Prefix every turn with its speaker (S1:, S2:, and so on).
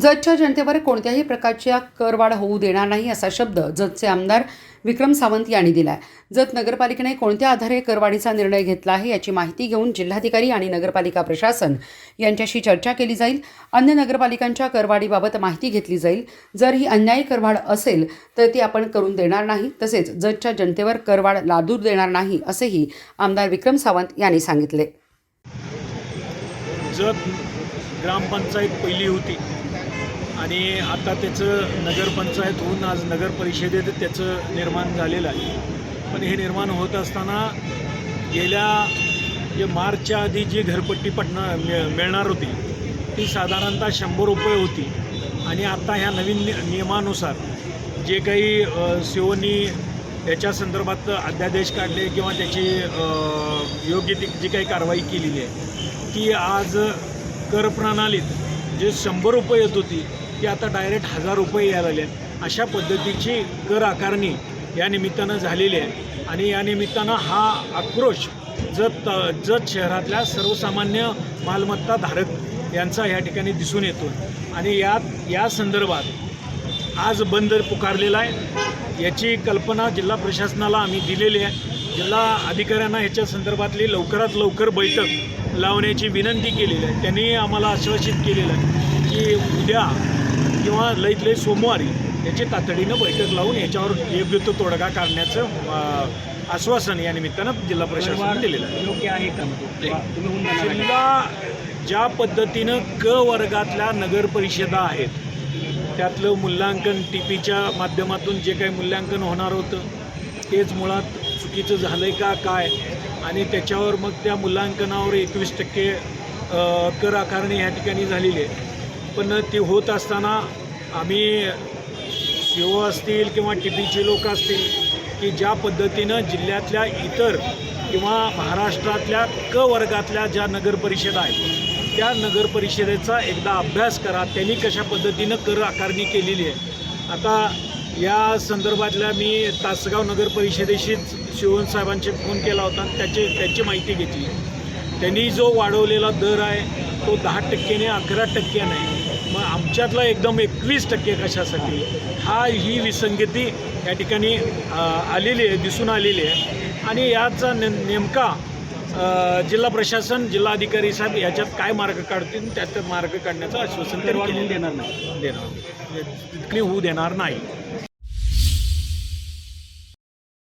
S1: जतच्या जनतेवर कोणत्याही प्रकारच्या करवाढ होऊ देणार नाही असा शब्द जतचे आमदार विक्रम सावंत यांनी दिलाय. जत नगरपालिकेने कोणत्या आधारे करवाढीचा निर्णय घेतला आहे याची माहिती घेऊन जिल्हाधिकारी आणि नगरपालिका प्रशासन यांच्याशी चर्चा केली जाईल. अन्य नगरपालिकांच्या करवाढीबाबत माहिती घेतली जाईल. जर ही अन्यायी करवाढ असेल तर ती आपण करून देणार नाही. तसेच जतच्या जनतेवर करवाढ लादूर देणार नाही असेही आमदार विक्रम सावंत यांनी सांगितले.
S2: जत ग्रामपंचायत पहिली होती. आणि आता त्याचं नगरपंचायत होऊन आज नगर परिषदेत त्याचं निर्माण झालेलं आहे. पण हे निर्माण होत असताना गेल्या जे मार्चच्या आधी जी घरपट्टी पडणार मिळ मिळणार होती ती साधारणतः शंभर रुपये होती. आणि आता ह्या नवीन नि नियमानुसार जे काही सिओनी याच्या संदर्भात अध्यादेश काढले किंवा त्याची योग्य ती जी काही कारवाई केलेली आहे ती आज कर प्रणालीत जे शंभर रुपये येत होती की आता डायरेक्ट हजार रुपये यायला लागले अशा पद्धतीची कर आकारणी या निमित्तानं झालेली आहे. आणि या निमित्तानं हा आक्रोश जत जत शहरातल्या सर्वसामान्य मालमत्ता धारक यांचा या ठिकाणी दिसून येतो. आणि यात या संदर्भात आज बंद पुकारलेला आहे. याची कल्पना जिल्हा प्रशासनाला आम्ही दिलेली आहे. जिल्हा अधिकाऱ्यांना ह्याच्या संदर्भातली लवकरात लवकर बैठक लावण्याची विनंती केलेली आहे. त्यांनी आम्हाला आश्वासित केलेलं आहे. की उद्या किंवा लईत लई सोमवारी याची तातडीनं बैठक लावून याच्यावर योग्य तो तोडगा काढण्याचं आश्वासन या निमित्तानं जिल्हा प्रशासनाने दिलेलं आहे.
S3: योग्य आहे का का?
S2: जिल्हा ज्या पद्धतीनं क वर्गातल्या नगर परिषदा आहेत त्यातलं मूल्यांकन टी पीच्या माध्यमातून जे काही मूल्यांकन होणार होतं तेच मुळात चुकीचं झालं आहे का काय? आणि त्याच्यावर मग त्या मूल्यांकनावर एकवीस टक्के कर आकारणी या ठिकाणी झालेली आहे. पण ते होत असताना आम्ही सी ओ असतील किंवा टीपीचे लोक असतील की ज्या पद्धतीनं जिल्ह्यातल्या इतर किंवा महाराष्ट्रातल्या क वर्गातल्या ज्या नगरपरिषदा आहेत त्या नगरपरिषदेचा एकदा अभ्यास करा. त्यांनी कशा पद्धतीनं कर आकारणी केलेली आहे. आता या संदर्भातल्या मी तासगाव नगरपरिषदेशीच शिवणसाहेबांचे फोन केला होता. त्याचे त्याची माहिती घेतली. त्यांनी जो वाढवलेला दर आहे तो दहा टक्क्याने अकरा टक्क्याने मग आमच्यातला एकदम एकवीस टक्के कशासाठी? हा ही विसंगती या ठिकाणी आलेली आहे दिसून आलेली आहे. आणि याचा ने नेमका जिल्हा प्रशासन जिल्हाधिकारी साहेब याच्यात काय मार्ग काढतील त्यात मार्ग काढण्याचं आश्वासन
S3: देणार नाही.
S2: देणार तितकी होऊ देणार नाही.